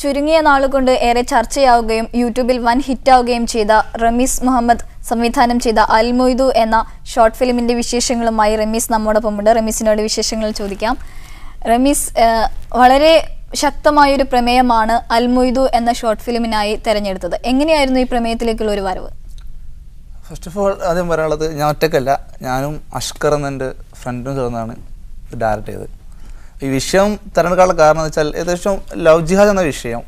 ചുരുങ്ങിയ നാളുകൊണ്ട് ഏറെ ചർച്ചയാവുകയും യൂട്യൂബിൽ വൻ ഹിറ്റാവുകയും ചെയ്ത റമീസ് മുഹമ്മദ് സംവിധാനം ചെയ്ത അൽ മൊയ്തു എന്ന ഷോർട്ട് ഫിലിമിന്റെ വിശേഷങ്ങളുമായി റമീസ് നമ്മോടൊപ്പമുണ്ട്. റമീസിനോട് വിശേഷങ്ങൾ ചോദിക്കാം. റമീസ് വളരെ ശക്തമായൊരു പ്രമേയമാണ് അൽ മൊയ്തു എന്ന ഷോർട്ട് ഫിലിമിനായി തെരഞ്ഞെടുത്തത്. എങ്ങനെയായിരുന്നു ഈ പ്രമേയത്തിലേക്കുള്ള ഒരു വരവ്? ഫസ്റ്റ് ഓഫ് ഓൾ ആദ്യം പറയാനുള്ളത് ഞാൻ ഒറ്റക്കല്ല ഞാനും അഷ്കർ എന്ന ഫ്രണ്ടും ചേർന്നാണ് ഡയറക്റ്റ് ചെയ്തത്. ഈ വിഷയം തിരഞ്ഞെടുക്കാനുള്ള കാരണം എന്ന് വെച്ചാൽ ഏകദേശം ലവ് ജിഹാദ് എന്ന വിഷയം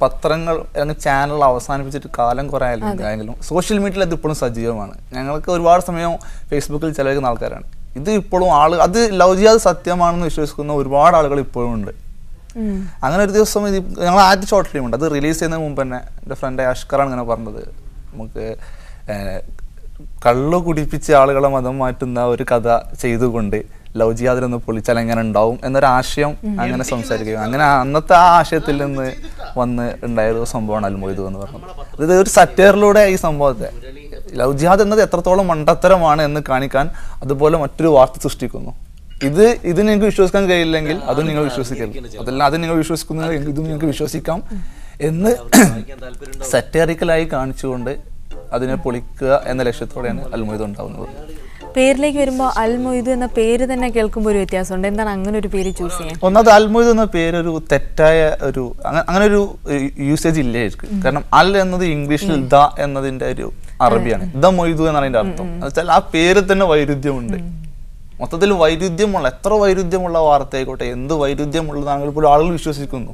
പത്രങ്ങൾ അല്ലെങ്കിൽ ചാനൽ അവസാനിപ്പിച്ചിട്ട് കാലം കുറേ ആയാലും സോഷ്യൽ മീഡിയയിൽ അത് ഇപ്പോഴും സജീവമാണ്. ഞങ്ങൾക്ക് ഒരുപാട് സമയം ഫേസ്ബുക്കിൽ ചിലവഴിക്കുന്ന ആൾക്കാരാണ്. ഇത് ഇപ്പോഴും ആൾ അത് ലവ് ജിഹാദ് സത്യമാണെന്ന് വിശ്വസിക്കുന്ന ഒരുപാട് ആളുകൾ ഇപ്പോഴും ഉണ്ട്. അങ്ങനെ ഒരു ദിവസം ഇത് ഞങ്ങൾ ആദ്യ ഷോർട്ട് ഫിലിം ഉണ്ട്. അത് റിലീസ് ചെയ്യുന്നതിന് മുമ്പ് തന്നെ എന്റെ ഫ്രണ്ട് അഷ്കറാണ് ഇങ്ങനെ പറഞ്ഞത്. നമുക്ക് കള്ളു കുടിപ്പിച്ച് ആളുകളെ മതം മാറ്റുന്ന ഒരു കഥ ചെയ്തുകൊണ്ട് ലവ് ചെയ്യാതിരുന്ന് പൊളിച്ചാൽ എങ്ങനെ ഉണ്ടാവും എന്നൊരു ആശയം അങ്ങനെ സംസാരിക്കുകയും അങ്ങനെ അന്നത്തെ ആ ആശയത്തിൽ നിന്ന് വന്ന് ഒരു സംഭവമാണ് അൽമൊയ്തു എന്ന് പറഞ്ഞത്. ഇത് ഒരു സറ്റയറിലൂടെ ഈ സംഭവത്തെ ലവ് ജിഹാദ് എന്നത് എത്രത്തോളം മണ്ടത്തരമാണ് എന്ന് കാണിക്കാൻ അതുപോലെ മറ്റൊരു വാർത്ത സൃഷ്ടിക്കുന്നു. ഇത് ഇത് നിങ്ങൾക്ക് വിശ്വസിക്കാൻ കഴിയില്ലെങ്കിൽ അതും നിങ്ങൾ വിശ്വസിക്കരുത്. അതല്ല അത് നിങ്ങൾ വിശ്വസിക്കുന്നത് ഇതും നിങ്ങൾക്ക് വിശ്വസിക്കാം എന്ന് സറ്റേറിക്കലായി കാണിച്ചുകൊണ്ട് അതിനെ പൊളിക്കുക എന്ന ലക്ഷ്യത്തോടെയാണ് അൽമൊയ്ത് ഉണ്ടാവുന്നത്. പേരിലേക്ക് വരുമ്പോൾ അൽമൊയ്ദ് എന്ന പേര് തന്നെ കേൾക്കുമ്പോൾ ഒരു വ്യത്യാസമുണ്ട്. എന്താണ് അങ്ങനെ ഒരു പേര് ചൂസ് ചെയ്യാൻ? ഒന്നാമത് അൽമൊയ്ത് എന്ന പേര് ഒരു തെറ്റായ ഒരു അങ്ങനെ ഒരു യൂസേജ് ഇല്ല ശരിക്കും കാരണം അൽ എന്നത് ഇംഗ്ലീഷിൽ ദ എന്നതിന്റെ ഒരു അറബിയാണ്. ദ മൊയ്തു എന്നാണ് അതിന്റെ അർത്ഥം. വെച്ചാൽ ആ പേര് തന്നെ വൈരുദ്ധ്യമുണ്ട്. മൊത്തത്തിൽ വൈരുദ്ധ്യമുള്ള എത്ര വൈരുദ്ധ്യമുള്ള വാർത്ത ആയിക്കോട്ടെ എന്ത് വൈരുദ്ധ്യമുള്ളതാണെങ്കിൽ പോലും ആളുകൾ വിശ്വസിക്കുന്നു.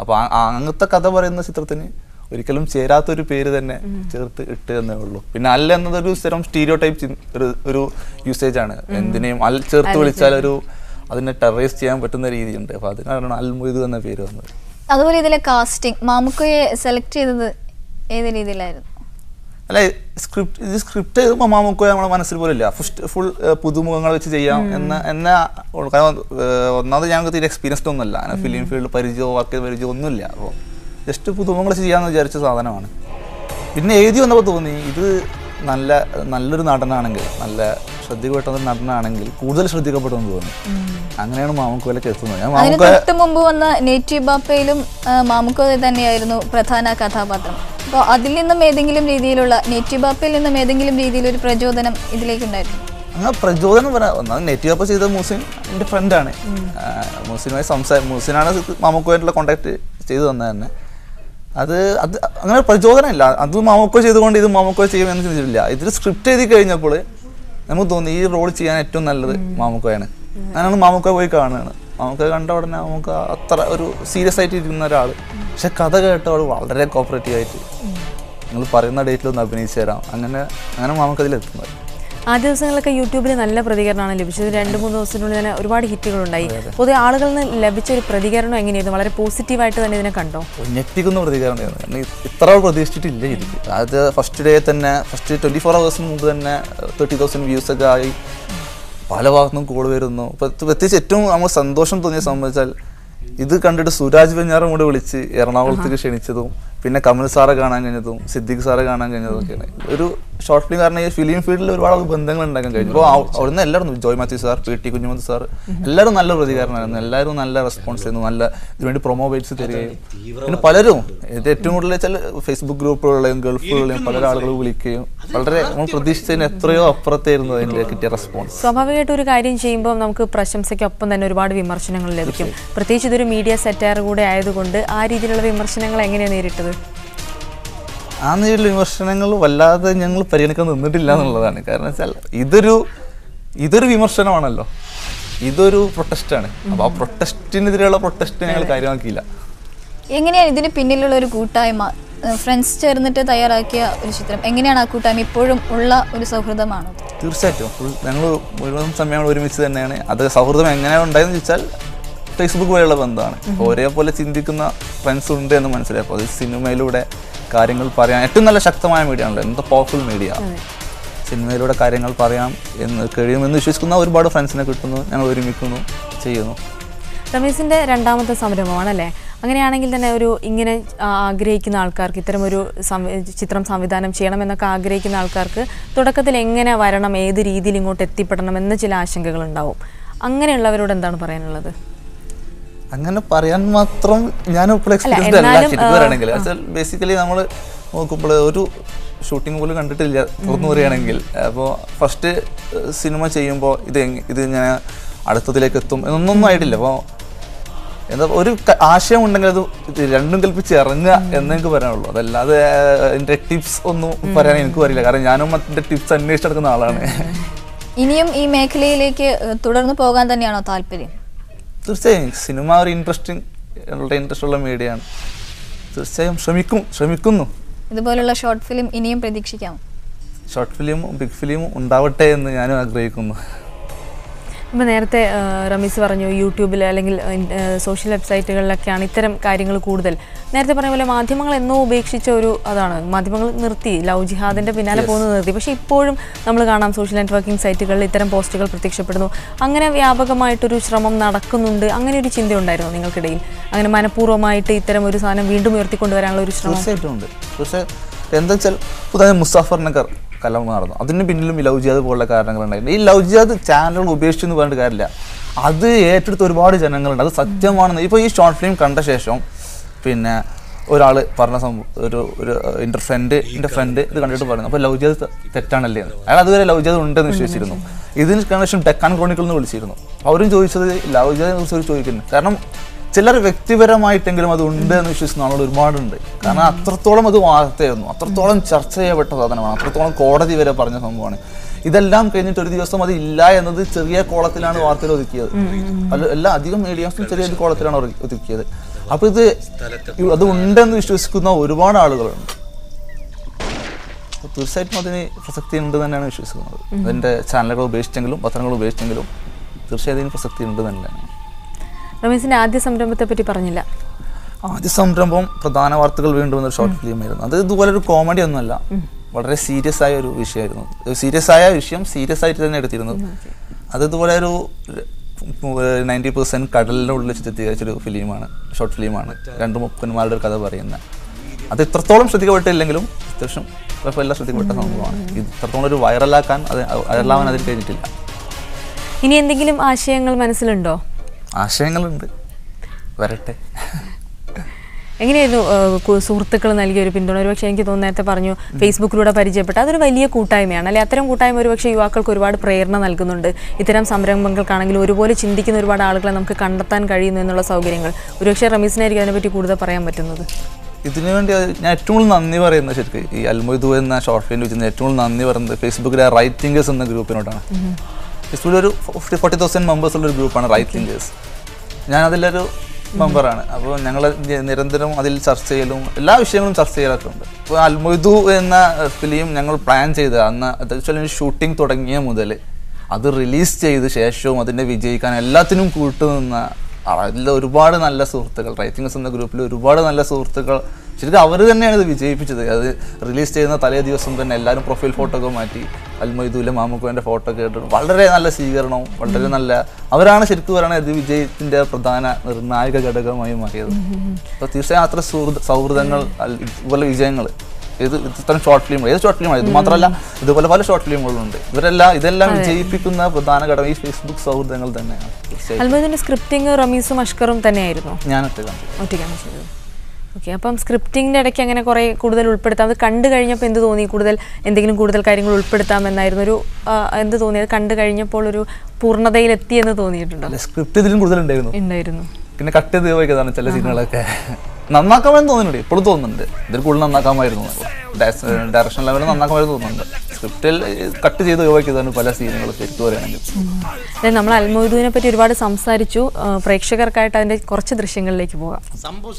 അപ്പൊ അങ്ങനത്തെ കഥ പറയുന്ന ചിത്രത്തിന് ഒരിക്കലും ചേരാത്തൊരു പേര് തന്നെ ചേർത്ത് ഇട്ട് എന്നേ ഉള്ളൂ. പിന്നെ അല്ല എന്നതൊരു സ്ഥിരം സ്റ്റീരിയോ ടൈപ്പ് ഒരു യൂസേജ് ആണ്. എന്തിനേയും അൽ ചേർത്ത് വിളിച്ചാൽ ഒരു അതിനെ ടെററൈസ് ചെയ്യാൻ പറ്റുന്ന രീതിയുണ്ട്. അപ്പൊ അതിനാണ് അൽ മൊയ്തു എന്ന പേര് വന്നത്. അതുപോലെ ഇതിലെ കാസ്റ്റിംഗ് മാമുക്കയെ സെലക്ട് ചെയ്തത് ഏത് രീതിയിലായിരുന്നു? അല്ല സ്ക്രിപ്റ്റ് ഇത് സ്ക്രിപ്റ്റ് എഴുതുമ്പോൾ മാമുക്കോ നമ്മുടെ മനസ്സിൽ പോലും ഇല്ല. ഫസ്റ്റ് ഫുൾ പുതുമുഖങ്ങൾ വെച്ച് ചെയ്യാം എന്ന എന്ന. കാരണം ഒന്നാമത് ഞങ്ങൾക്ക് തീരെ എക്സ്പീരിയൻസ്ഡ് ഒന്നുമില്ല. അങ്ങനെ ഫിലിം ഫീൽഡ് പരിചയമോ വർക്ക് പരിചയമോ ഒന്നുമില്ല. അപ്പോൾ ജസ്റ്റ് പുതുമുഖങ്ങൾ വെച്ച് ചെയ്യാമെന്ന് വിചാരിച്ച സാധനമാണ്. പിന്നെ എഴുതി വന്നപ്പോൾ തോന്നി ഇത് നല്ല നല്ലൊരു നടനാണെങ്കിൽ നല്ല ശ്രദ്ധിക്കപ്പെട്ട ഒരു നടനാണെങ്കിൽ കൂടുതൽ ശ്രദ്ധിക്കപ്പെടുമെന്ന് തോന്നി. അങ്ങനെയാണ് മാമുക്കോയിലേക്ക് എത്തുന്നത് ഞാൻ മുമ്പ് വന്ന നേറ്റീവ് ബാപ്പയിലും മാമുക്കോ തന്നെയായിരുന്നു പ്രധാന കഥാപാത്രം. അപ്പോൾ അതിൽ നിന്നും ഏതെങ്കിലും രീതിയിലുള്ള നേറ്റീവ് ബാപ്പയിൽ നിന്നും ഏതെങ്കിലും രീതിയിലൊരു പ്രചോദനം ഇതിലേക്കുണ്ടായിരുന്നു? അങ്ങനെ പ്രചോദനം പറയാം. ഒന്നാമത് നെറ്റ് ബാപ്പ ചെയ്ത മൂസിൻ എന്റെ ഫ്രണ്ടാണ് മൂസിനുമായി സംസാരം മൂസിനാണ് മാമുക്കോയിട്ടുള്ള കോണ്ടാക്ട് ചെയ്തു തന്നെ. അത് അത് അങ്ങനെ പ്രചോദനമില്ല. അത് മാമക്കോ ചെയ്തുകൊണ്ട് ഇത് മാമക്കോ ചെയ്യുമെന്ന് ചിന്തിച്ചിട്ടില്ല. ഇതിൽ സ്ക്രിപ്റ്റ് എഴുതി കഴിഞ്ഞപ്പോൾ നമുക്ക് തോന്നി ഈ റോൾ ചെയ്യാൻ ഏറ്റവും നല്ലത് മാമക്കോയാണ്. അങ്ങനെയാണ് മാമക്കോ പോയി കാണുകയാണ് മാമക്കോ കണ്ട ഉടനെ നമുക്ക് അത്ര ഒരു സീരിയസ് ആയിട്ട് ഇരിക്കുന്ന ഒരാൾ പക്ഷെ കഥ കേട്ടവൾ വളരെ കോപ്പറേറ്റീവ് ആയിട്ട്. നിങ്ങൾ പറയുന്ന ഡേറ്റിൽ ഒന്ന് അഭിനയിച്ചു തരാം. അങ്ങനെ അങ്ങനെ മാമക്കതിൽ എത്തുന്നത് ആദ്യ ദിവസങ്ങളിലൊക്കെ യൂട്യൂബിൽ നല്ല പ്രതികരണമാണ് ലഭിച്ചത്. രണ്ട് മൂന്ന് ദിവസത്തിനുള്ളിൽ തന്നെ ഒരുപാട് ഹിറ്റുകളുണ്ടായി. പൊതുവെ ആളുകളിൽ നിന്ന് ലഭിച്ച ഒരു പ്രതികരണം എങ്ങനെയായിരുന്നു? വളരെ പോസിറ്റീവായിട്ട് തന്നെ ഇതിനെ കണ്ടോ? ഞെട്ടിക്കുന്ന പ്രതികരണമായിരുന്നു കാരണം ഇത്ര പ്രതീക്ഷിച്ചിട്ടില്ല ശരിക്കും അത് ഫസ്റ്റ് ഡേ തന്നെ ഫസ്റ്റ് ട്വന്റി ഫോർ അവേഴ്സിന് മുമ്പ് തന്നെ തേർട്ടി തൗസൻഡ് വ്യൂസ് ഒക്കെ ആയി. പല ഭാഗത്തുനിന്നും കോൾ വരുന്നു. പ്രത്യേകിച്ച് പ്രത്യേകിച്ച് ഏറ്റവും നമുക്ക് സന്തോഷം തോന്നിയ സംബന്ധിച്ചാൽ ഇത് കണ്ടിട്ട് സുരാജ് വെഞ്ഞാറും കൂടെ വിളിച്ച് എറണാകുളത്തേക്ക് ക്ഷണിച്ചതും പിന്നെ കമൽ സാറെ കാണാൻ കഴിഞ്ഞതും സിദ്ദിഖ് സാറെ കാണാൻ കഴിഞ്ഞതൊക്കെയാണ്. ഒരു ഷോർട്ട് ഫിലിം കാരണം ഈ ഫിലിം ഫീൽഡിൽ ഒരുപാട് ബന്ധങ്ങൾ ഉണ്ടാക്കാൻ കഴിഞ്ഞു. അപ്പോൾ അവിടുന്ന് എല്ലാവരും Joy Mathew sir P T Kunjumath sir എല്ലാവരും നല്ല പ്രതികരണമായിരുന്നു. എല്ലാവരും നല്ല റെസ്പോൺസ് ചെയ്യുന്നു നല്ല ഇതിനുവേണ്ടി പ്രൊമോ ബൈറ്റ്സ് തരികയും. പിന്നെ പലരും ഇത് ഏറ്റവും കൂടുതൽ ചില ഫേസ്ബുക്ക് ഗ്രൂപ്പുകളിലെയും ഗൾഫുകളിലെയും പല ആളുകൾ വിളിക്കുകയും വളരെ നമ്മൾ പ്രതീക്ഷിച്ചതിന് എത്രയോ അപ്പുറത്തായിരുന്നു അതിന്റെ കിട്ടിയ റെസ്പോൺസ് സ്വാഭാവികമായിട്ട് ഒരു കാര്യം ചെയ്യുമ്പോൾ നമുക്ക് പ്രശംസയ്ക്കൊപ്പം തന്നെ ഒരുപാട് വിമർശനങ്ങൾ ലഭിക്കും. പ്രത്യേകിച്ച് ഇതൊരു മീഡിയ സെറ്റാർ കൂടെ ആയതുകൊണ്ട് ആ രീതിയിലുള്ള വിമർശനങ്ങൾ എങ്ങനെയാണ് നേരിട്ടത്? ആ നിലയിലുള്ള വിമർശനങ്ങൾ വല്ലാതെ ഞങ്ങൾ പരിഗണിക്കാൻ നിന്നിട്ടില്ല എന്നുള്ളതാണ്. കാരണം വെച്ചാൽ ഇതൊരു ഇതൊരു വിമർശനമാണല്ലോ. ഇതൊരു പ്രൊട്ടസ്റ്റാണ്. അപ്പോൾ ആ പ്രൊട്ടസ്റ്റിനെതിരെയുള്ള പ്രൊട്ടസ്റ്റ് ഞങ്ങൾ കാര്യമാക്കിയില്ല. എങ്ങനെയാണ് ഇതിന് പിന്നിലുള്ള ഒരു കൂട്ടായ്മ? ഫ്രണ്ട്സ് ചേർന്നിട്ട് തയ്യാറാക്കിയ ഒരു ചിത്രം. എങ്ങനെയാണ് ആ കൂട്ടായ്മ ഇപ്പോഴും ഉള്ള ഒരു സൗഹൃദമാണോ? തീർച്ചയായിട്ടും. ഞങ്ങൾ മുഴുവൻ സമയം ഒരുമിച്ച് തന്നെയാണ്. അത് സൗഹൃദം എങ്ങനെയാണ് ഉണ്ടായെന്ന് ചോദിച്ചാൽ ഫേസ്ബുക്ക് വഴിയുള്ള ബന്ധമാണ്. ഒരേപോലെ ചിന്തിക്കുന്ന ഫ്രണ്ട്സ് ഉണ്ട് എന്ന് മനസ്സിലായി. അപ്പോൾ അത് സിനിമയിലൂടെ കാര്യങ്ങൾ പറയാൻ ഏറ്റവും നല്ല ശക്തമായ മീഡിയ ആണല്ലോ. എന്താ പവർഫുൾ മീഡിയ സിനിമയിലൂടെ കാര്യങ്ങൾ പറയാം എന്ന് കഴിയുമെന്ന് വിശ്വസിക്കുന്ന ഒരുപാട് ഫ്രണ്ട്സിനെ കിട്ടുന്നു. ഞങ്ങൾ ഒരുമിക്കുന്നു ചെയ്യുന്നു. റമീസിന്റെ രണ്ടാമത്തെ സംരംഭമാണല്ലേ? അങ്ങനെയാണെങ്കിൽ തന്നെ ഒരു ഇങ്ങനെ ആഗ്രഹിക്കുന്ന ആൾക്കാർക്ക് ഇത്തരം ഒരു ചിത്രം സംവിധാനം ചെയ്യണമെന്നൊക്കെ ആഗ്രഹിക്കുന്ന ആൾക്കാർക്ക് തുടക്കത്തിൽ എങ്ങനെ വരണം ഏത് രീതിയിൽ ഇങ്ങോട്ട് എത്തിപ്പെടണം എന്ന ചില ആശങ്കകൾ ഉണ്ടാവും അങ്ങനെയുള്ളവരോട് എന്താണ് പറയാനുള്ളത്? അങ്ങനെ പറയാൻ മാത്രം ഞാൻ ഇപ്പോൾ എക്സ്പീരിയൻസ്ഡ് അല്ല ശരിക്കും പറയുകയാണെങ്കിൽ ബേസിക്കലി നമ്മൾ നോക്കുമ്പോൾ ഒരു ഷൂട്ടിംഗ് പോലും കണ്ടിട്ടില്ല തുറന്നു പറയുകയാണെങ്കിൽ അപ്പോൾ ഫസ്റ്റ് സിനിമ ചെയ്യുമ്പോൾ ഇത് ഇത് ഞാൻ അടുത്തതിലേക്ക് എത്തും എന്നൊന്നും ആയിട്ടില്ല. അപ്പോൾ എന്താ ഒരു ആശയം ഉണ്ടെങ്കിൽ അത് രണ്ടും കൽപ്പിച്ച് ഇറങ്ങുക എന്ന് എനിക്ക് പറയാനുള്ളൂ. അതല്ലാതെ എന്റെ ടിപ്സ് ഒന്നും പറയാൻ എനിക്ക് അറിയില്ല. കാരണം ഞാനും അതിന്റെ ടിപ്സ് അന്വേഷിച്ചെടുക്കുന്ന ആളാണ്. ഇനിയും ഈ മേഖലയിലേക്ക് തുടർന്ന് പോകാൻ തന്നെയാണോ താല്പര്യം? തീർച്ചയായും സിനിമ ഒരു ഇൻട്രസ്റ്റിംഗ് ഉള്ള ഇൻട്രസ്റ്റ് ഉള്ള മീഡിയ ആണ്. തീർച്ചയായും ശ്രമിക്കും ശ്രമിക്കുന്നു. ഇതുപോലുള്ള ഷോർട്ട് ഫിലിം ഇനിയും പ്രതീക്ഷിക്കാം. ഷോർട്ട് ഫിലിമും ബിഗ് ഫിലിമും ഉണ്ടാവട്ടെ എന്ന് ഞാനും ആഗ്രഹിക്കുന്നു. ഇപ്പം നേരത്തെ റമീസ് പറഞ്ഞു യൂട്യൂബിൽ അല്ലെങ്കിൽ സോഷ്യൽ വെബ്സൈറ്റുകളിലൊക്കെയാണ് ഇത്തരം കാര്യങ്ങൾ കൂടുതൽ. നേരത്തെ പറഞ്ഞ പോലെ മാധ്യമങ്ങൾ എന്നോ ഉപേക്ഷിച്ച ഒരു അതാണ്. മാധ്യമങ്ങൾ നിർത്തി ലവ് ജിഹാദിന്റെ പിന്നാലെ പോകുന്നത് നിർത്തി. പക്ഷേ ഇപ്പോഴും നമ്മൾ കാണാം സോഷ്യൽ നെറ്റ്വർക്കിംഗ് സൈറ്റുകളിൽ ഇത്തരം പോസ്റ്റുകൾ പ്രത്യക്ഷപ്പെടുന്നു. അങ്ങനെ വ്യാപകമായിട്ടൊരു ശ്രമം നടക്കുന്നുണ്ട്. അങ്ങനെ ഒരു ചിന്തയുണ്ടായിരുന്നു നിങ്ങൾക്കിടയിൽ. അങ്ങനെ മനഃപൂർവമായിട്ട് ഇത്തരം ഒരു സാധനം വീണ്ടും ഉയർത്തിക്കൊണ്ടുവരാനുള്ള ഒരു ശ്രമം. തീർച്ചയായിട്ടും ഉണ്ട്. പക്ഷേ എന്താ വെച്ചാൽ മുസാഫർ നഗർ. കലം നടന്നു. അതിന് പിന്നിലും ലവ് ജിയാദ് പോലുള്ള കാരണങ്ങളുണ്ടായിരുന്നു. ഈ ലവ് ജിയാദ് ചാനലുകൾ ഉപേക്ഷിച്ചു എന്ന് പറഞ്ഞിട്ട് കാര്യമില്ല. അത് ഏറ്റെടുത്ത് ഒരുപാട് ജനങ്ങളുണ്ട്. അത് സത്യമാണെന്ന് ഇപ്പോൾ ഈ ഷോർട്ട് ഫിലിം കണ്ട ശേഷം പിന്നെ ഒരാൾ പറഞ്ഞ സംഭവം ഒരു ഒരു എന്റെ ഫ്രണ്ട് എന്റെ ഫ്രണ്ട് ഇത് കണ്ടിട്ട് പറഞ്ഞു അപ്പോൾ ലവ് ജിയാദ് തെറ്റാണല്ലേ? എന്ന്. അയാൾ അതുവരെ ലവ് ജിയാദ് ഉണ്ടെന്ന് വിശ്വസിച്ചിരുന്നു. ഇതിന് കണക്ഷൻ ഡെക്കാൻ ക്രോണിക്കൽ എന്ന് വിളിച്ചിരുന്നു. അവരും ചോദിച്ചത് ലവ് ജിയാദിനെ കുറിച്ച് ചോദിക്കുന്നു കാരണം ചിലർ വ്യക്തിപരമായിട്ടെങ്കിലും അത് ഉണ്ട് എന്ന് വിശ്വസിക്കുന്ന ആളുകൾ ഒരുപാടുണ്ട്. കാരണം അത്രത്തോളം അത് വാർത്തയായിരുന്നു. അത്രത്തോളം ചർച്ച ചെയ്യപ്പെട്ട സാധനമാണ്. അത്രത്തോളം കോടതി വരെ പറഞ്ഞ സംഭവമാണ്. ഇതെല്ലാം കഴിഞ്ഞിട്ട് ഒരു ദിവസം അത് ഇല്ല എന്നത് ചെറിയ കോളത്തിലാണ് വാർത്തയിൽ ഒതുക്കിയത്. അല്ല എല്ലാ അധികം മീഡിയാസും ചെറിയ കോളത്തിലാണ് ഒതുക്കി- ഒതുക്കിയത്. അപ്പൊ ഇത് അത് ഉണ്ടെന്ന് വിശ്വസിക്കുന്ന ഒരുപാട് ആളുകളുണ്ട്. തീർച്ചയായിട്ടും അതിന് പ്രസക്തി ഉണ്ട് തന്നെയാണ് വിശ്വസിക്കുന്നത്. അതിന്റെ ചാനലുകൾ ഉപേക്ഷിച്ചെങ്കിലും പത്രങ്ങൾ ഉപേക്ഷിച്ചെങ്കിലും തീർച്ചയായും അതിന് പ്രസക്തി ഉണ്ട് തന്നെയാണ്. റമീസിന്റെ ആദ്യ സംരംഭത്തെ പറ്റി പറഞ്ഞില്ല. ആദ്യ സംരംഭം പ്രധാന വാർത്തകൾ വീണ്ടും എന്നൊരു ഷോർട്ട് ഫിലിം ആയിരുന്നു. അത് ഇതുപോലെ ഒരു കോമഡി ഒന്നുമല്ല വളരെ സീരിയസ് ആയ ഒരു വിഷയമായിരുന്നു. സീരിയസ് ആയ വിഷയം സീരിയസ് ആയിട്ട് തന്നെ എടുത്തിരുന്നു അത് ഇതുപോലെ ഒരു നയന്റി പെർസെന്റ് കടലിന്റെ ഉള്ളിൽ ചിത്രീകരിച്ചൊരു ഫിലിമാണ് ഷോർട്ട് ഫിലിമാണ് രണ്ട് മുപ്പന്മാരുടെ ഒരു കഥ പറയുന്ന. അത് ഇത്രത്തോളം ശ്രദ്ധിക്കപ്പെട്ടില്ലെങ്കിലും അത്യാവശ്യം എല്ലാം ശ്രദ്ധിക്കപ്പെട്ട സംഭവമാണ്. ഇത്രത്തോളം ഒരു വൈറലാക്കാൻ അത് വൈറലാവാൻ അതിന് കഴിഞ്ഞിട്ടില്ല. ഇനി എന്തെങ്കിലും ആശയങ്ങൾ മനസ്സിലുണ്ടോ? ആശയങ്ങളുണ്ട്. വരട്ടെ. എങ്ങനെയായിരുന്നു സുഹൃത്തുക്കൾ നൽകിയ ഒരു പിന്തുണ? ഒരു പക്ഷേ എനിക്ക് തോന്നുന്നു നേരത്തെ പറഞ്ഞു ഫേസ്ബുക്കിലൂടെ പരിചയപ്പെട്ട അതൊരു വലിയ കൂട്ടായ്മയാണ്. അല്ലെ അത്തരം കൂട്ടായ്മ ഒരുപക്ഷെ യുവാക്കൾക്ക് ഒരുപാട് പ്രേരണ നൽകുന്നുണ്ട്. ഇത്തരം സംരംഭങ്ങൾക്കാണെങ്കിലും ഒരുപോലെ ചിന്തിക്കുന്ന ഒരുപാട് ആളുകളെ നമുക്ക് കണ്ടെത്താൻ കഴിയുന്നു എന്നുള്ള സൗകര്യങ്ങൾ. ഒരുപക്ഷെ റമീസിനായിരിക്കും അതിനെപ്പറ്റി കൂടുതൽ പറയാൻ പറ്റുന്നത്. ഇതിനു വേണ്ടി ഞാൻ ഏറ്റവും കൂടുതൽ നന്ദി പറയുന്നത് ശരിക്കും ഈ അൽമൊയ്തു എന്ന ഷോർട്ട് ഫിലിം വെച്ചിരുന്ന ഏറ്റവും കൂടുതൽ നന്ദി പറയുന്നത് ഫേസ്ബുക്കിലെ റൈറ്റിംഗേഴ്സ് എന്ന ഗ്രൂപ്പിനോടാണ് ഫേസ്ബുക്കിൽ ഒരു ഫോർട്ടി തൗസൻഡ് മെമ്പേഴ്സ് ഉള്ള ഒരു ഗ്രൂപ്പാണ് റൈറ്റ് തിങ്കേഴ്സ് ഞാൻ അതിലൊരു മെമ്പറാണ് അപ്പോൾ ഞങ്ങൾ നിരന്തരം അതിൽ ചർച്ച ചെയ്യലും എല്ലാ വിഷയങ്ങളും ചർച്ച ചെയ്യലൊക്കെ ഉണ്ട്. ഇപ്പോൾ അൽമൊയ്തു എന്ന ഫിലിം ഞങ്ങൾ പ്ലാൻ ചെയ്ത് അന്ന് അത്യാവശ്യം ഷൂട്ടിംഗ് തുടങ്ങിയ മുതൽ അത് റിലീസ് ചെയ്ത ശേഷവും അതിന്റെ വിജയിക്കാൻ എല്ലാത്തിനും കൂട്ടുനിന്ന അതിൽ ഒരുപാട് നല്ല സുഹൃത്തുക്കൾ റൈറ്റിംഗ്സ് എന്ന ഗ്രൂപ്പിൽ ഒരുപാട് നല്ല സുഹൃത്തുക്കൾ ശരിക്കും അവർ തന്നെയാണ് ഇത് വിജയിപ്പിച്ചത്. അത് റിലീസ് ചെയ്യുന്ന തലേ ദിവസം തന്നെ എല്ലാവരും പ്രൊഫൈൽ ഫോട്ടോ ഒക്കെ മാറ്റി അൽമൈദൂലെ മാമുക്കുവിന്റെ ഫോട്ടോ ഒക്കെ ഇട്ടിട്ട് വളരെ നല്ല സ്വീകരണവും വളരെ നല്ല അവരാണ് ശരിക്കും പറയുന്നത് ഇത് വിജയത്തിന്റെ പ്രധാന നിർണായക ഘടകമായി മാറിയത്. അപ്പോൾ തീർച്ചയായും അത്ര സുഹൃത്ത് സൗഹൃദങ്ങൾ ഇതുപോലെ വിജയങ്ങൾ ഇത് ഇത്തരം ഷോർട്ട് ഫിലിം ഏത് ഷോർട്ട് ഫിലിമാണ് ഇത് മാത്രമല്ല ഇതുപോലെ പല ഷോർട്ട് ഫിലിമുകളുണ്ട് ഇവരെല്ലാം ഇതെല്ലാം വിജയിപ്പിക്കുന്ന പ്രധാന ഘടകം ഈ ഫേസ്ബുക്ക് സൗഹൃദങ്ങൾ തന്നെയാണ്. സ്ക്രിപ്റ്റിംഗ് റമീസും അഷ്കറും തന്നെയായിരുന്നു? കണ്ടു ഒറ്റയ്ക്കാണ് ചെയ്തത്. ഓക്കെ അപ്പം സ്ക്രിപ്റ്റിംഗിന്റെ ഇടയ്ക്ക് അങ്ങനെ കുറേ കൂടുതൽ ഉൾപ്പെടുത്താം. അത് കണ്ടു കഴിഞ്ഞപ്പോൾ എന്ത് തോന്നി? കൂടുതൽ എന്തെങ്കിലും കൂടുതൽ കാര്യങ്ങൾ ഉൾപ്പെടുത്താം എന്നായിരുന്നു ഒരു എന്ത് തോന്നി? അത് കണ്ടു കഴിഞ്ഞപ്പോൾ ഒരു പൂർണതയിലെത്തി എന്ന് തോന്നിയിട്ടുണ്ടോ? സ്ക്രിപ്റ്റ് ഇതിലും കൂടുതൽ ഉണ്ടായിരുന്നു. ഉണ്ടായിരുന്നു. പിന്നെ കട്ട് ചെയ്ത് പോയിക്കതാണ് ചില സീനുകളൊക്കെ. നന്നാക്കാമെന്ന് തോന്നുന്നുണ്ട് ഇപ്പോഴും തോന്നുന്നുണ്ട്. ഇതിൽ കൂടുതൽ നന്നാക്കാമായിരുന്നു. ഡയറക്ഷൻ ലെവലിൽ നന്നാക്കാമായിരുന്നു തോന്നുന്നുണ്ട്. സ്ക്രിപ്റ്റിൽ കട്ട് ചെയ്ത് ഉപയോഗിക്കുന്നതാണ് പല സീനുകളൊക്കെ ശരിക്കും പറയുകയാണെങ്കിൽ. അതായത് നമ്മൾ അൽമോദുവിനെ പറ്റി ഒരുപാട് സംസാരിച്ചു. പ്രേക്ഷകർക്കായിട്ട് അതിന്റെ കുറച്ച് ദൃശ്യങ്ങളിലേക്ക് പോകാം. സംഭവം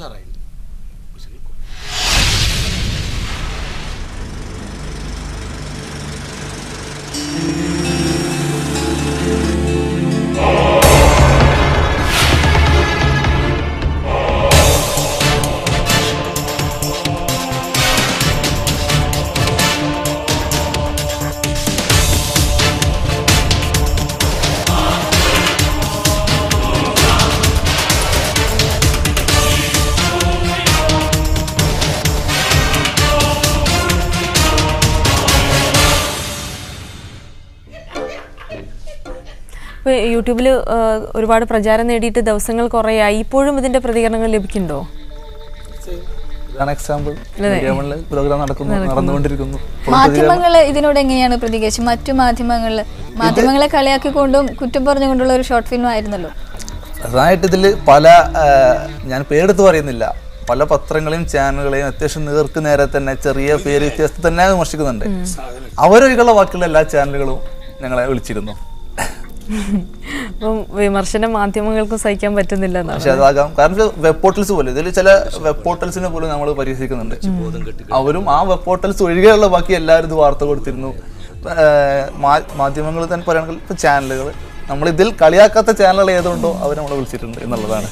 ഇപ്പോൾ യൂട്യൂബിൽ ഒരുപാട് പ്രചാരം നേടിയിട്ട് ദിവസങ്ങൾ കുറേയായി. ഇപ്പോഴും ഇതിന്റെ പ്രതികരണങ്ങൾ ലഭിക്കുന്നുണ്ടോ? ഇതാണ് എക്സാമ്പിൾ പ്രോഗ്രാം നടക്കുന്നു നടന്നുകൊണ്ടിരിക്കുന്നു. മാധ്യമങ്ങൾ ഇതിനോട് എങ്ങനെയാണ് പ്രതികരിച്ചത്? മറ്റു മാധ്യമങ്ങൾ മാധ്യമങ്ങളെ കളിയാക്കിക്കൊണ്ടും കുറ്റം പറഞ്ഞുകൊണ്ടുള്ള ഒരു ഷോർട്ട് ഫിലിം ആയിരുന്നല്ലോ. പ്രധാനമായിട്ട് ഇതിൽ പല ഞാൻ പേരെടുത്ത് പറയുന്നില്ല. പല പത്രങ്ങളെയും ചാനലുകളെയും അത്യാവശ്യം നേർക്ക് നേരെ തന്നെ ചെറിയ പേര് വ്യത്യാസത്തിൽ തന്നെ വിമർശിക്കുന്നുണ്ട്. അവരൊഴികളുടെ ബാക്കിയുള്ള എല്ലാ ചാനലുകളും ഞങ്ങളെ വിളിച്ചിരുന്നു. അപ്പം വിമർശന മാധ്യമങ്ങൾക്കും സഹിക്കാൻ പറ്റുന്നില്ല എന്നാണ്. പക്ഷെ അതാകാം. കാരണം വെബ് പോർട്ടൽസ് പോലെ ഇതിൽ ചില വെബ് പോർട്ടൽസിനെ പോലും നമ്മൾ പരിഹസിക്കുന്നുണ്ട്. അവരും ആ വെബ് പോർട്ടൽസ് ഒഴികെയുള്ള ബാക്കി എല്ലാവരും ഇത് വാർത്ത കൊടുത്തിരുന്നു. മാധ്യമങ്ങൾ തന്നെ പറയുകയാണെങ്കിൽ ഇപ്പൊ ചാനലുകൾ നമ്മൾ ഇതിൽ കളിയാക്കാത്ത ചാനലുകൾ ഏതുണ്ടോ അവർ നമ്മളെ വിളിച്ചിട്ടുണ്ട് എന്നുള്ളതാണ്.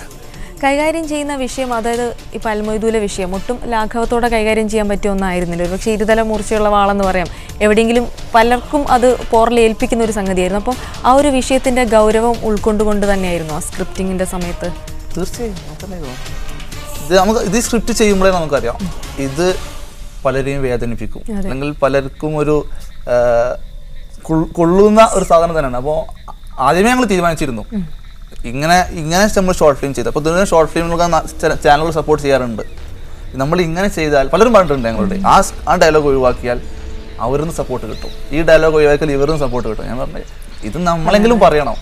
കൈകാര്യം ചെയ്യുന്ന വിഷയം അതായത് ഇപ്പം അൽമൊയ്ദൂലെ വിഷയം ഒട്ടും ലാഘവത്തോടെ കൈകാര്യം ചെയ്യാൻ പറ്റിയ ഒന്നായിരുന്നില്ല. ഒരു പക്ഷേ ഇരുതല മൂർച്ചയുള്ള വാളെന്ന് പറയാം. എവിടെയെങ്കിലും പലർക്കും അത് പോറലേൽപ്പിക്കുന്ന ഒരു സംഗതിയായിരുന്നു. അപ്പം ആ ഒരു വിഷയത്തിന്റെ ഗൗരവം ഉൾക്കൊണ്ടുകൊണ്ട് തന്നെയായിരുന്നു ആ സ്ക്രിപ്റ്റിങ്ങിന്റെ സമയത്ത്. തീർച്ചയായും. ഇത് നമുക്ക് ഇത് സ്ക്രിപ്റ്റ് ചെയ്യുമ്പോഴേ നമുക്കറിയാം. ഇത് പലരെയും വേദനിപ്പിക്കും. അല്ലെങ്കിൽ പലർക്കും ഒരു കൊള്ളുന്ന ഒരു സാധനം തന്നെയാണ്. അപ്പോൾ ആദ്യമേ ഞങ്ങൾ തീരുമാനിച്ചിരുന്നു. ഇങ്ങനെ ഇങ്ങനെ നമ്മൾ ഷോർട്ട് ഫിലിം ചെയ്തു. അപ്പോൾ ഇതിന് ഷോർട്ട് ഫിലിമുകൾക്ക് ചാനലുകൾ സപ്പോർട്ട് ചെയ്യാറുണ്ട്. നമ്മൾ ഇങ്ങനെ ചെയ്താൽ പലരും പറഞ്ഞിട്ടുണ്ട് ഞങ്ങളുടെ. ആ ആ ഡയലോഗ് ഒഴിവാക്കിയാൽ അവരിന്ന് സപ്പോർട്ട് കിട്ടും. ഈ ഡയലോഗ് ഒഴിവാക്കിയാൽ ഇവരും സപ്പോർട്ട് കിട്ടും. ഞാൻ പറഞ്ഞു ഇത് നമ്മളെങ്കിലും പറയണം.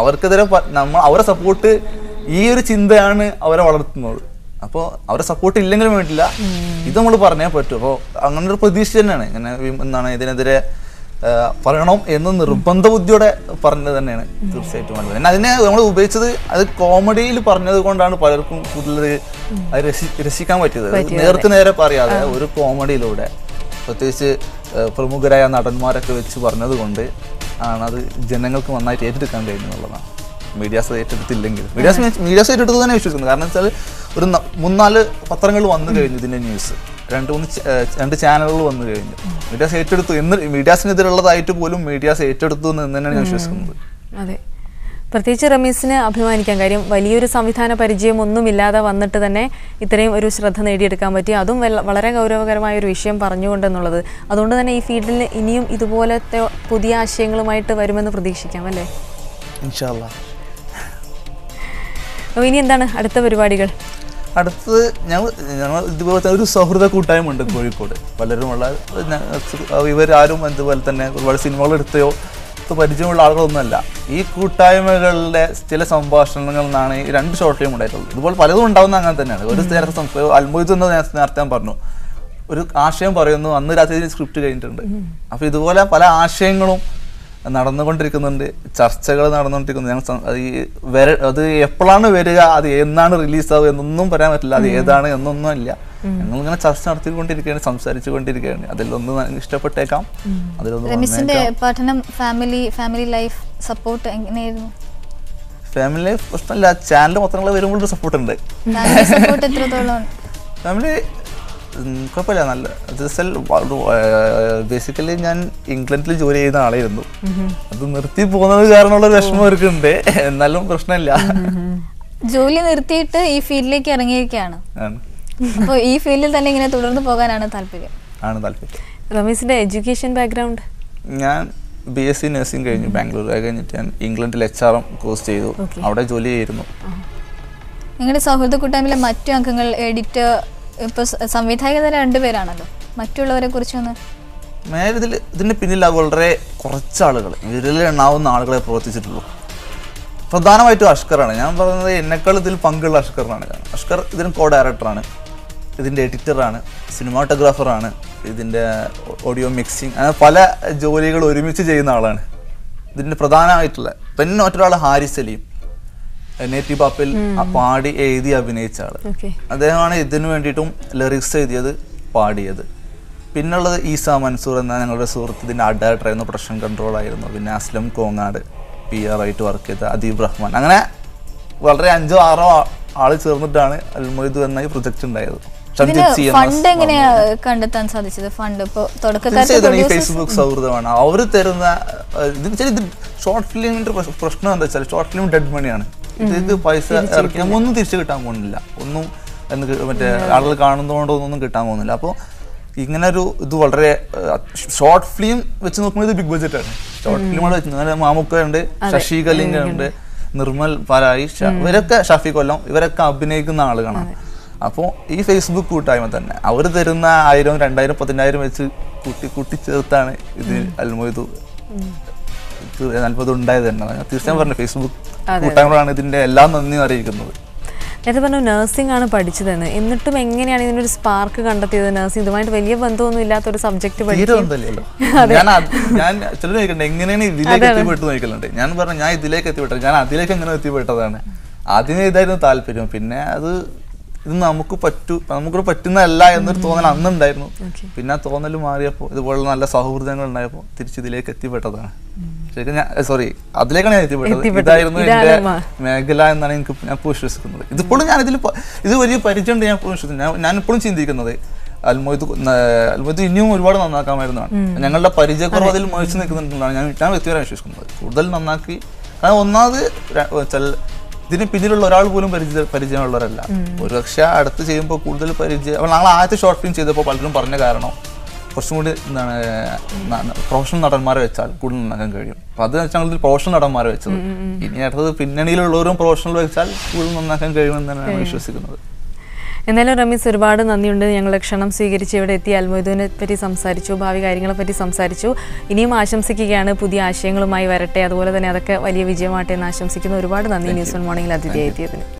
അവർക്കെതിരെ നമ്മൾ അവരെ സപ്പോർട്ട് ഈ ഒരു ചിന്തയാണ് അവരെ വളർത്തുന്നത്. അപ്പോൾ അവരെ സപ്പോർട്ട് ഇല്ലെങ്കിലും വേണ്ടില്ല ഇത് നമ്മൾ പറഞ്ഞേ പറ്റൂ. അപ്പോൾ അങ്ങനെ ഒരു പ്രതീക്ഷ തന്നെയാണ്. ഇങ്ങനെ എന്താണ് ഇതിനെതിരെ പറയണം എന്ന് നിർബന്ധ ബുദ്ധിയോടെ പറഞ്ഞത് തന്നെയാണ് തീർച്ചയായിട്ടും പിന്നെ അതിനെ നമ്മൾ ഉപയോഗിച്ചത് അത് കോമഡിയിൽ പറഞ്ഞത് കൊണ്ടാണ് പലർക്കും കൂടുതൽ രസിക്കാൻ പറ്റിയത്. നേർക്ക് നേരെ പറയാതെ ഒരു കോമഡിയിലൂടെ പ്രത്യേകിച്ച് പ്രമുഖരായ നടന്മാരൊക്കെ വെച്ച് പറഞ്ഞത് കൊണ്ട് ആണ് അത് ജനങ്ങൾക്ക് നന്നായിട്ട് ഏറ്റെടുക്കാൻ കഴിഞ്ഞെന്നുള്ളതാണ് മീഡിയാസ് ഏറ്റെടുത്തില്ലെങ്കിൽ. മീഡിയാസ് മീഡിയാസ് ഏറ്റെടുത്തു തന്നെ വിശ്വസിക്കുന്നു. കാരണം വെച്ചാൽ ഒരു മൂന്നാൽ പത്രങ്ങൾ വന്നു കഴിഞ്ഞു ഇതിന്റെ ന്യൂസ്. രണ്ട് മൂന്ന് രണ്ട് ചാനലുകൾ വന്നു കഴിഞ്ഞു. മീഡിയാസ് ഏറ്റെടുത്തു എന്ന് മീഡിയാസിനെതിരുള്ളതായിട്ട് പോലും മീഡിയാസ് ഏറ്റെടുത്തു എന്ന് തന്നെയാണ് ഞാൻ വിശ്വസിക്കുന്നത്. അതെ. പ്രത്യേകിച്ച് റമീസിന് അഭിമാനിക്കാൻ കാര്യം വലിയൊരു സംവിധാന പരിചയം ഒന്നുമില്ലാതെ വന്നിട്ട് തന്നെ ഇത്രയും ഒരു ശ്രദ്ധ നേടിയെടുക്കാൻ പറ്റി. അതും വളരെ ഗൗരവകരമായ ഒരു വിഷയം പറഞ്ഞുകൊണ്ടെന്നുള്ളത്. അതുകൊണ്ട് തന്നെ ഈ ഫീൽഡിൽ ഇനിയും ഇതുപോലത്തെ പുതിയ ആശയങ്ങളുമായിട്ട് വരുമെന്ന് പ്രതീക്ഷിക്കാം അല്ലേ? ഇൻഷാല്ലാ അപ്പോൾ ഇനി എന്താണ് അടുത്ത പരിപാടികൾ? അടുത്തത് ഞങ്ങൾ ഞങ്ങൾ ഇതുപോലത്തെ ഒരു സൗഹൃദ കൂട്ടായ്മ ഉണ്ട് കോഴിക്കോട്. പലരുമുള്ള ഇവരാരും ഇതുപോലെ തന്നെ ഒരുപാട് സിനിമകൾ എടുത്തയോ പരിചയമുള്ള ആളുകളൊന്നുമല്ല. ഈ കൂട്ടായ്മകളുടെ ചില സംഭാഷണങ്ങളിൽ നിന്നാണ് ഈ രണ്ട് ഷോർട്ടിലും ഫിലിം ഉണ്ടായിട്ടുള്ളത്. ഇതുപോലെ പലതും ഉണ്ടാവുന്ന അങ്ങനെ തന്നെയാണ്. ഒരു നേരത്തെ സംസ്കാരം എന്ന് ഞാൻ നേരത്തെ ഞാൻ പറഞ്ഞു. ഒരു ആശയം പറയുന്നു അന്ന് രാത്രി സ്ക്രിപ്റ്റ് കഴിഞ്ഞിട്ടുണ്ട്. അപ്പൊ ഇതുപോലെ പല ആശയങ്ങളും നടന്നുകൊണ്ടിരിക്കുന്നുണ്ട്. ചർച്ചകൾ നടന്നുകൊണ്ടിരിക്കുന്നു. ഞങ്ങൾ അത് ഈ വര അത് എപ്പോഴാണ് വരിക അത് എന്നാണ് റിലീസ് ആവുക എന്നൊന്നും പറയാൻ പറ്റില്ല. അത് ഏതാണ് എന്നൊന്നും ഇല്ല. ഞങ്ങൾ ഇങ്ങനെ ചർച്ച നടത്തിക്കൊണ്ടിരിക്കുകയാണ് സംസാരിച്ചു കൊണ്ടിരിക്കുകയാണ്. അതിലൊന്ന് ഇഷ്ടപ്പെട്ടേക്കാം. അതിലൊന്ന് പഠനം ഫാമിലി ഫാമിലി ലൈഫ് സപ്പോർട്ട് എങ്ങനെയായിരുന്നു? ഫാമിലി ലൈഫ് പ്രശ്നമില്ല. ചാനൽ മൊത്തം വരുമ്പോൾ സപ്പോർട്ട് ഉണ്ട്. ഫാമിലി കുഴപ്പമില്ല നല്ല ബേസിക്കലി ഞാൻ ഇംഗ്ലണ്ടിൽ ജോലി ചെയ്യുന്ന ആളായിരുന്നു. അത് നിർത്തി പോകുന്നത് കാരണമുള്ള ഒരു വിഷമം അവർക്കുണ്ട്. എന്നാലും പ്രശ്നമില്ല. ജോലി നിർത്തിയിട്ട് ഈ ഫീൽഡിലേക്ക് ഇറങ്ങിയിരിക്കുകയാണ്. അപ്പോൾ ഈ ഫീൽഡിൽ തന്നെ ഇങ്ങനെ തുടർന്ന് പോകാനാണ് താല്പര്യം. ആണ് താല്പര്യം. റമീസിന്റെ എഡ്യൂക്കേഷൻ ബാക്ക്ഗ്രൗണ്ട് ഞാൻ ബി എസ് സി നഴ്സിംഗ് കഴിഞ്ഞു ബാംഗ്ലൂർ. കഴിഞ്ഞിട്ട് ഞാൻ ഇംഗ്ലണ്ടിൽ എച്ച് ആർ എം കോഴ്സ് ചെയ്തു. അവിടെ ജോലി ചെയ്തിരുന്നു നിങ്ങളുടെ സൗഹൃദ കൂട്ടായ്മയിലെ മറ്റു അംഗങ്ങൾ എഡിറ്റർ ഇപ്പൊ സംവിധായകർ രണ്ടുപേരാണല്ലോ മറ്റുള്ളവരെ കുറിച്ചൊന്ന് മേലെ ഇതിന്റെ പിന്നിൽ വളരെ കുറച്ച് ആളുകൾ വിരലിൽ എണ്ണാവുന്ന ആളുകളെ പ്രവർത്തിച്ചിട്ടുള്ളൂ. പ്രധാനമായിട്ടും അഷ്കറാണ്. ഞാൻ പറയുന്നത് എന്നെക്കാൾ ഇതിൽ പങ്കുള്ള അഷ്കറിനാണ് കാരണം അഷ്കർ ഇതിന് കോ ഡയറക്ടറാണ് ഇതിന്റെ എഡിറ്ററാണ് സിനിമാട്ടോഗ്രാഫറാണ് ഇതിന്റെ ഓഡിയോ മിക്സിങ് അങ്ങനെ പല ജോലികൾ ഒരുമിച്ച് ചെയ്യുന്ന ആളാണ്. ഇതിന്റെ പ്രധാനമായിട്ടുള്ള പിന്നെ മറ്റൊരാൾ ഹാരിസ് സലീം നേറ്റീവ് പാപ്പിൽ പാടി എഴുതി അഭിനയിച്ച ആൾ. അദ്ദേഹമാണ് ഇതിനു വേണ്ടിയിട്ടും ലിറിക്സ് എഴുതിയത് പാടിയത്. പിന്നുള്ളത് ഈസ മൻസൂർ എന്ന ഞങ്ങളുടെ സുഹൃത്ത് ഇതിന്റെ ആർട്ട് ഡയറക്ടർ ആയിരുന്നു പ്രൊഡക്ഷൻ കൺട്രോൾ ആയിരുന്നു. പിന്നെ അസ്ലം കോങ്ങാട് പി ആർ ആയിട്ട് വർക്ക് ചെയ്ത അദീബ് റഹ്മാൻ. അങ്ങനെ വളരെ അഞ്ചോ ആറോ ആൾ ആൾ ചേർന്നിട്ടാണ് അൽമൊയ്ദ് എന്ന ഈ പ്രൊജക്ട് ഉണ്ടായത്. ഫണ്ട് എങ്ങനെയാ കണ്ടെത്താൻ സാധിച്ചത്? ഫണ്ട് ഇപ്പൊ തുടക്കക്കാർക്ക് ഫേസ്ബുക്ക് സൗഹൃദമാണ്. അവർ തരുന്ന ഇത് ഷോർട്ട് ഫിലിമിന്റെ പ്രശ്നം എന്താ വെച്ചാൽ ഷോർട്ട് ഫിലിം ഡെഡ് മണിയാണ് ഇത് പൈസ ഇറക്കി. ഒന്നും തിരിച്ചു കിട്ടാൻ പോകുന്നില്ല. ഒന്നും എന്ന് മറ്റേ ആളുകൾ കാണുന്നതുകൊണ്ടൊന്നും കിട്ടാൻ പോകുന്നില്ല. അപ്പോൾ ഇങ്ങനെ ഒരു ഇത് വളരെ ഷോർട്ട് ഫിലിം വെച്ച് നോക്കുമ്പോൾ ഇത് ബിഗ് ബഡ്ജറ്റ് ആണ് ഷോർട്ട് ഫിലിമുകൾ വെച്ച് മാമുക്ക ഉണ്ട് ശശി കലിംഗ ഉണ്ട് നിർമ്മൽ പാലായി ഇവരൊക്കെ ഷഫി കൊല്ലം ഇവരൊക്കെ അഭിനയിക്കുന്ന ആളുകളാണ്. അപ്പോൾ ഈ ഫേസ്ബുക്ക് കൂട്ടായ്മ തന്നെ അവർ തരുന്ന ആയിരം രണ്ടായിരം പതിനായിരം വെച്ച് കൂട്ടി കൂട്ടി ചേർത്താണ് ഇത് അൽമൊയ്തു അത്ഭുതം ഉണ്ടായത് തന്നെ. തീർച്ചയായും പറഞ്ഞു ഫേസ്ബുക്ക് കൂട്ടായ്മകളാണ് ഇതിന്റെ എല്ലാം നന്ദി അറിയിക്കുന്നത്. നേരത്തെ പറഞ്ഞു നഴ്സിംഗ് ആണ് പഠിച്ചതെന്ന്. എന്നിട്ടും എങ്ങനെയാണ് ഇതിനൊരു സ്പാർക്ക് കണ്ടെത്തിയത് നഴ്സിംഗ് ഇതുമായിട്ട് വലിയ ബന്ധമൊന്നും ഇല്ലാത്ത ഒരു സബ്ജക്ട് ഞാൻ ചിലർ എങ്ങനെയാണ് ഇതിലേക്ക് എത്തിപ്പെട്ടു നോക്കലുണ്ട് ഞാൻ പറഞ്ഞു ഞാൻ ഇതിലേക്ക് എത്തിപ്പെട്ടത്. ഞാൻ അതിലേക്ക് എങ്ങനെ എത്തിപ്പെട്ടതാണ്? ആദ്യമേ ഇതായിരുന്നു താല്പര്യം. പിന്നെ അത് ഇത് നമുക്ക് പറ്റൂ നമുക്ക് പറ്റുന്നതല്ല എന്നൊരു തോന്നൽ അന്നുണ്ടായിരുന്നു. പിന്നെ ആ തോന്നൽ മാറിയപ്പോൾ ഇതുപോലുള്ള നല്ല സൗഹൃദങ്ങൾ ഉണ്ടായപ്പോൾ തിരിച്ച് ഇതിലേക്ക് എത്തിപ്പെട്ടതാണ്. ശരിക്കും ഞാൻ സോറി അതിലേക്കാണ് ഞാൻ എത്തിപ്പെട്ടത്. ഇതായിരുന്നു എന്റെ എന്റെ മേഖല എന്നാണ് എനിക്ക് ഞാൻ ഇപ്പോൾ വിശ്വസിക്കുന്നത്. ഇതിപ്പോഴും ഞാൻ ഇതിൽ ഇത് വലിയ പരിചയമുണ്ട് ഞാൻ ഇപ്പോഴും വിശ്വസിക്കുന്നത്. ഞാൻ- ഇപ്പോഴും ചിന്തിക്കുന്നത് അൽമൊയ്ത് അൽമൊയ്ത് ഇനിയും ഒരുപാട് നന്നാക്കാമായിരുന്നതാണ് ഞങ്ങളുടെ പരിചയക്കുറവ് അതിൽ മുഴിച്ചു നിൽക്കുന്നുണ്ടെന്നാണ് ഞാൻ ഞാൻ വ്യക്തിപരം വിശ്വസിക്കുന്നത്. കൂടുതൽ നന്നാക്കി കാരണം ഒന്നാമത് ഇതിന് പിന്നിലുള്ള ഒരാൾ പോലും പരിചയ പരിചയമുള്ളവരല്ല. ഒരു പക്ഷെ അടുത്ത് ചെയ്യുമ്പോൾ കൂടുതൽ പരിചയം അപ്പോൾ ഞങ്ങൾ ആദ്യത്തെ ഷോർട്ട് ഫിലിം ചെയ്തപ്പോൾ പലരും പറഞ്ഞ കാരണം കുറച്ചും കൂടി എന്താണ് പ്രൊഫഷണൽ നടന്മാരെ വെച്ചാൽ കൂടുതൽ നന്നാക്കാൻ കഴിയും. അപ്പൊ അത് വെച്ചാൽ പ്രൊഫഷണൽ നടന്മാരെ വെച്ചത്. ഇനി അടുത്തത് പിന്നണിയിലുള്ളവരും പ്രൊഫഷണൽ വെച്ചാൽ കൂടുതൽ നന്നാക്കാൻ കഴിയുമെന്ന് തന്നെയാണ് വിശ്വസിക്കുന്നത്. എന്നാലും റമീസ് ഒരുപാട് നന്ദിയുണ്ട്. ഞങ്ങൾ ക്ഷണം സ്വീകരിച്ച് ഇവിടെ എത്തി. അൽമൊയ്തുവിനെ പറ്റി സംസാരിച്ചു ഭാവി കാര്യങ്ങളെ പറ്റി സംസാരിച്ചു. ഇനിയും ആശംസിക്കുകയാണ്. പുതിയ ആശയങ്ങളുമായി വരട്ടെ. അതുപോലെ തന്നെ അതൊക്കെ വലിയ വിജയമാട്ടെ എന്ന് ആശംസിക്കുന്നു. ഒരുപാട് നന്ദി ന്യൂസ് വൺ മോർണിംഗിൽ അതിഥിയായി എത്തിയതിന്.